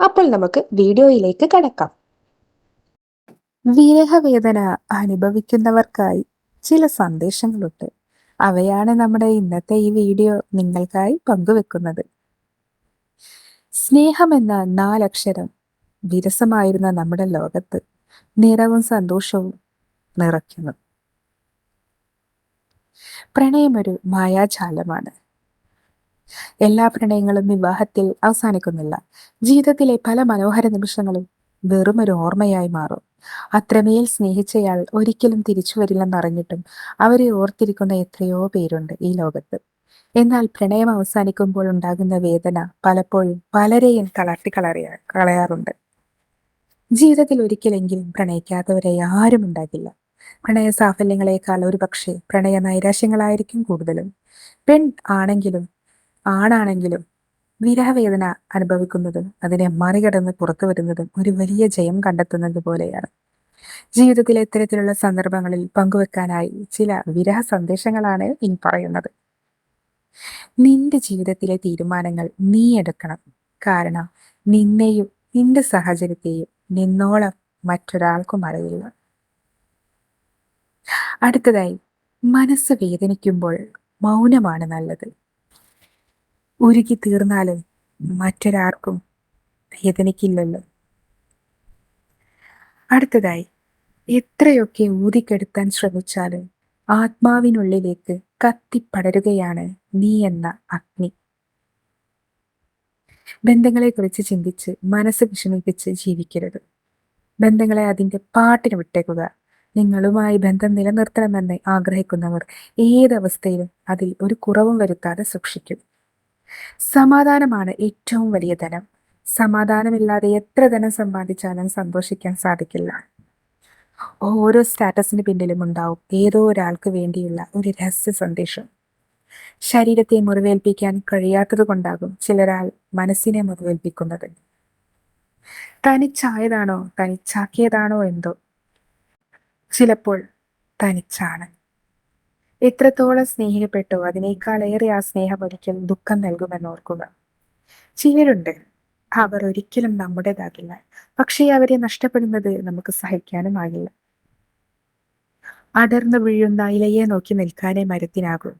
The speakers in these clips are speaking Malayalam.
അപ്പോൾ നമുക്ക് വീഡിയോയിലേക്ക് കടക്കാം. വിരഹവേദന അനുഭവിക്കുന്നവർക്കായി ചില സന്ദേശങ്ങളുണ്ട്. അവയാണ് നമ്മുടെ ഇന്നത്തെ ഈ വീഡിയോ നിങ്ങൾക്കായി പങ്കുവെക്കുന്നത്. സ്നേഹമെന്ന നാലക്ഷരം വിരസമായിരുന്ന നമ്മുടെ ലോകത്ത് നിറവും സന്തോഷവും നിറയ്ക്കുന്നു. പ്രണയമൊരു മായാജാലമാണ്. എല്ലാ പ്രണയങ്ങളും വിവാഹത്തിൽ അവസാനിക്കുന്നില്ല. ജീവിതത്തിലെ പല മനോഹര നിമിഷങ്ങളും വെറും ഒരു ഓർമ്മയായി മാറും. അത്രമേൽ സ്നേഹിച്ചയാൾ ഒരിക്കലും തിരിച്ചു വരില്ലെന്നറിഞ്ഞിട്ടും അവരെ ഓർത്തിരിക്കുന്ന എത്രയോ പേരുണ്ട് ഈ ലോകത്ത്. എന്നാൽ പ്രണയം അവസാനിക്കുമ്പോൾ ഉണ്ടാകുന്ന വേദന പലപ്പോഴും പലരെയും തളർത്തി കളറിയ കളയാറുണ്ട്. ജീവിതത്തിൽ ഒരിക്കലെങ്കിലും പ്രണയിക്കാത്തവരെ ആരും ഉണ്ടാകില്ല. പ്രണയ സാഫല്യങ്ങളെക്കാൾ ഒരു പക്ഷേ പ്രണയ നൈരാശ്യങ്ങളായിരിക്കും കൂടുതലും. പെൺ ആണെങ്കിലും ആണാണെങ്കിലും വിരഹവേദന അനുഭവിക്കുന്നതും അതിനെ മറികടന്ന് പുറത്തു വരുന്നതും ഒരു വലിയ ജയം കണ്ടെത്തുന്നത് പോലെയാണ്. ജീവിതത്തിലെ ഇത്തരത്തിലുള്ള സന്ദർഭങ്ങളിൽ പങ്കുവെക്കാനായി ചില വിരഹ സന്ദേശങ്ങളാണ് ഇനി പറയുന്നത്. നിന്റെ ജീവിതത്തിലെ തീരുമാനങ്ങൾ നീ എടുക്കണം. കാരണം നിന്നെയും നിന്റെ സാഹചര്യത്തെയും നിന്നോളം മറ്റൊരാൾക്കും അറിയില്ല. അടുത്തതായി മനസ്സ് വേദനിക്കുമ്പോൾ മൗനമാണ് നല്ലത്. ഉരുകി തീർന്നാലും മറ്റൊരാർക്കും വേദനിക്കില്ലല്ലോ. അടുത്തതായി എത്രയൊക്കെ ഊതിക്കെടുത്താൻ ശ്രമിച്ചാലും ആത്മാവിനുള്ളിലേക്ക് കത്തിപ്പടരുകയാണ് നീ എന്ന അഗ്നി. ബന്ധങ്ങളെക്കുറിച്ച് ചിന്തിച്ച് മനസ്സ് വിഷമിപ്പിച്ച് ജീവിക്കരുത്. ബന്ധങ്ങളെ അതിന്റെ പാട്ടിന് വിട്ടേക്കുക. നിങ്ങളുമായി ബന്ധം നിലനിർത്തണമെന്ന് ആഗ്രഹിക്കുന്നവർ ഏതവസ്ഥയിലും അതിൽ ഒരു കുറവും വരുത്താതെ സൂക്ഷിക്കും. സമാധാനമാണ് ഏറ്റവും വലിയ ധനം. സമാധാനമില്ലാതെ എത്ര ധനം സമ്പാദിച്ചാലും സന്തോഷിക്കാൻ സാധിക്കില്ല. ഓരോ സ്റ്റാറ്റസിന് പിന്നിലും ഉണ്ടാവും ഏതോ ഒരാൾക്ക് വേണ്ടിയുള്ള ഒരു രഹസ്യ സന്ദേശം. ശരീരത്തെ മുറിവേൽപ്പിക്കാൻ കഴിയാത്തത് കൊണ്ടാകും ചിലരാൾ മനസ്സിനെ മുറിവേൽപ്പിക്കുന്നത്. തനിച്ചായതാണോ? തനിച്ചാക്കിയതാണോ എന്തോ? ചിലപ്പോൾ തനിച്ചാണ്. എത്രത്തോളം സ്നേഹിക്കപ്പെട്ടോ അതിനേക്കാളേറെ ആ സ്നേഹം ഒരിക്കൽ ദുഃഖം നൽകുമെന്ന് ഓർക്കുക. ചിലരുണ്ട് അവർ ഒരിക്കലും നമ്മുടേതാകില്ല പക്ഷേ അവരെ നഷ്ടപ്പെടുന്നത് നമുക്ക് സഹിക്കാനുമാകില്ല അടർന്നു വീഴുന്ന ഇലയെ നോക്കി നിൽക്കാനേ മരത്തിനാകൂ.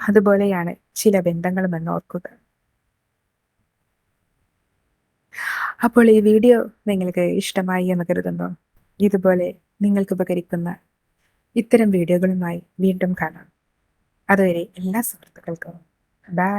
അതുപോലെയാണ് ചില ബന്ധങ്ങളും എന്ന് ഓർക്കുക. അപ്പോൾ ഈ വീഡിയോ നിങ്ങൾക്ക് ഇഷ്ടമായി എന്ന് കരുതുന്നു. ഇതുപോലെ നിങ്ങൾക്ക് ഉപകരിക്കുന്ന ഇത്തരം വീഡിയോകളുമായി വീണ്ടും കാണാം. അതുവരെ എല്ലാ സുഹൃത്തുക്കൾക്കും ബൈ